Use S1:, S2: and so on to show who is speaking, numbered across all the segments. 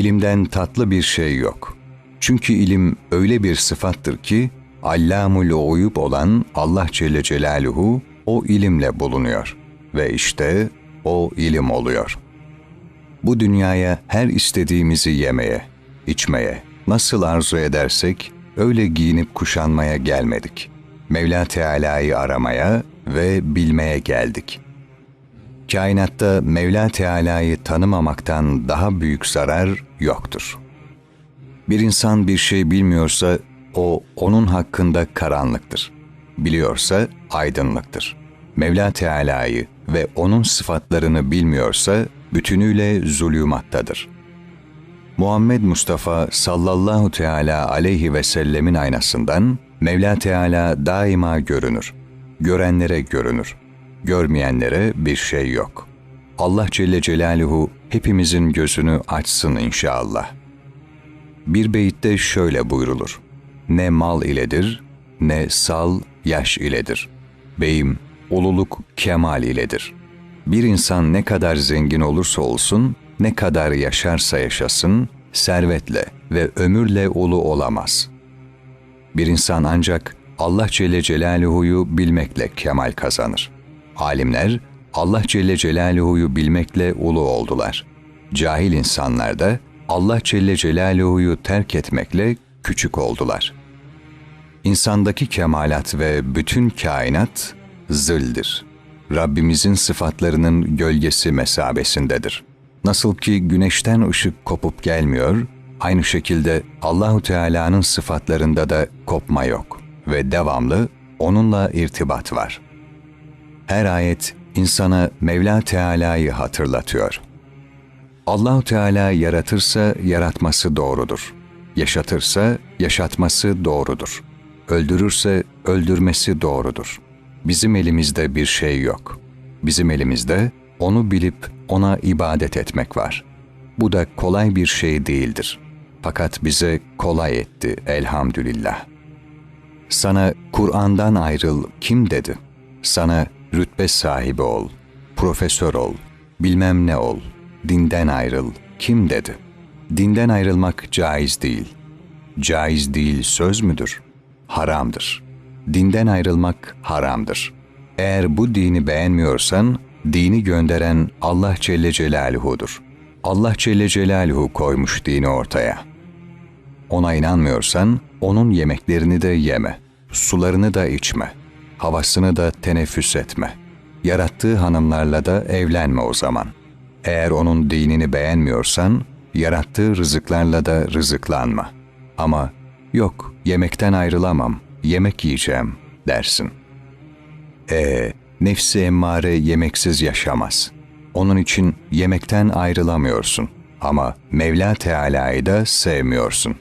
S1: İlimden tatlı bir şey yok. Çünkü ilim öyle bir sıfattır ki, Allamul uyup olan Allah Celle Celaluhu o ilimle bulunuyor. Ve işte o ilim oluyor. Bu dünyaya her istediğimizi yemeye, içmeye, nasıl arzu edersek öyle giyinip kuşanmaya gelmedik. Mevla Teala'yı aramaya ve bilmeye geldik. Kainatta Mevla Teala'yı tanımamaktan daha büyük zarar yoktur. Bir insan bir şey bilmiyorsa o onun hakkında karanlıktır. Biliyorsa aydınlıktır. Mevla Teala'yı ve onun sıfatlarını bilmiyorsa bütünüyle zulümattadır. Muhammed Mustafa sallallahu teala aleyhi ve sellemin aynasından Mevla Teala daima görünür. Görenlere görünür. Görmeyenlere bir şey yok. Allah Celle Celaluhu hepimizin gözünü açsın inşallah. Bir beyitte şöyle buyrulur. Ne mal iledir, ne sal yaş iledir. Beyim, ululuk kemal iledir. Bir insan ne kadar zengin olursa olsun, ne kadar yaşarsa yaşasın, servetle ve ömürle ulu olamaz. Bir insan ancak Allah Celle Celaluhu'yu bilmekle kemal kazanır. Alimler Allah Celle Celaluhu'yu bilmekle ulu oldular. Cahil insanlar da Allah Celle Celaluhu'yu terk etmekle küçük oldular. İnsandaki kemalat ve bütün kainat zildir. Rabbimizin sıfatlarının gölgesi mesabesindedir. Nasıl ki güneşten ışık kopup gelmiyor, aynı şekilde Allahu Teala'nın sıfatlarında da kopma yok ve devamlı onunla irtibat var. Her ayet insana Mevla Teala'yı hatırlatıyor. Allahu Teala yaratırsa yaratması doğrudur. Yaşatırsa yaşatması doğrudur. Öldürürse öldürmesi doğrudur. Bizim elimizde bir şey yok. Bizim elimizde onu bilip ona ibadet etmek var. Bu da kolay bir şey değildir. Fakat bize kolay etti elhamdülillah. Sana Kur'an'dan ayrıl kim dedi? Sana rütbe sahibi ol, profesör ol, bilmem ne ol, dinden ayrıl kim dedi? Dinden ayrılmak caiz değil. Caiz değil söz müdür? Haramdır. Dinden ayrılmak haramdır. Eğer bu dini beğenmiyorsan, dini gönderen Allah Celle Celaluhu'dur. Allah Celle Celaluhu koymuş dini ortaya. Ona inanmıyorsan, onun yemeklerini de yeme, sularını da içme, havasını da teneffüs etme. Yarattığı hanımlarla da evlenme o zaman. Eğer onun dinini beğenmiyorsan, yarattığı rızıklarla da rızıklanma. Ama yok, yemekten ayrılamam, yemek yiyeceğim dersin. E nefsi emmare yemeksiz yaşamaz. Onun için yemekten ayrılamıyorsun ama Mevla Teala'yı da sevmiyorsun.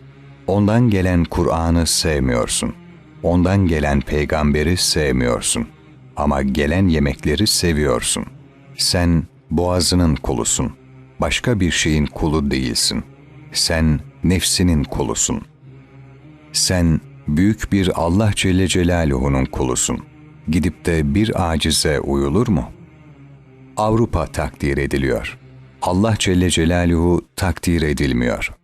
S1: Ondan gelen Kur'an'ı sevmiyorsun. Ondan gelen peygamberi sevmiyorsun. Ama gelen yemekleri seviyorsun. Sen boğazının kulusun. Başka bir şeyin kulu değilsin. Sen nefsinin kulusun. Sen büyük bir Allah Celle Celaluhu'nun kulusun. Gidip de bir acize uyulur mu? Avrupa takdir ediliyor. Allah Celle Celaluhu takdir edilmiyor.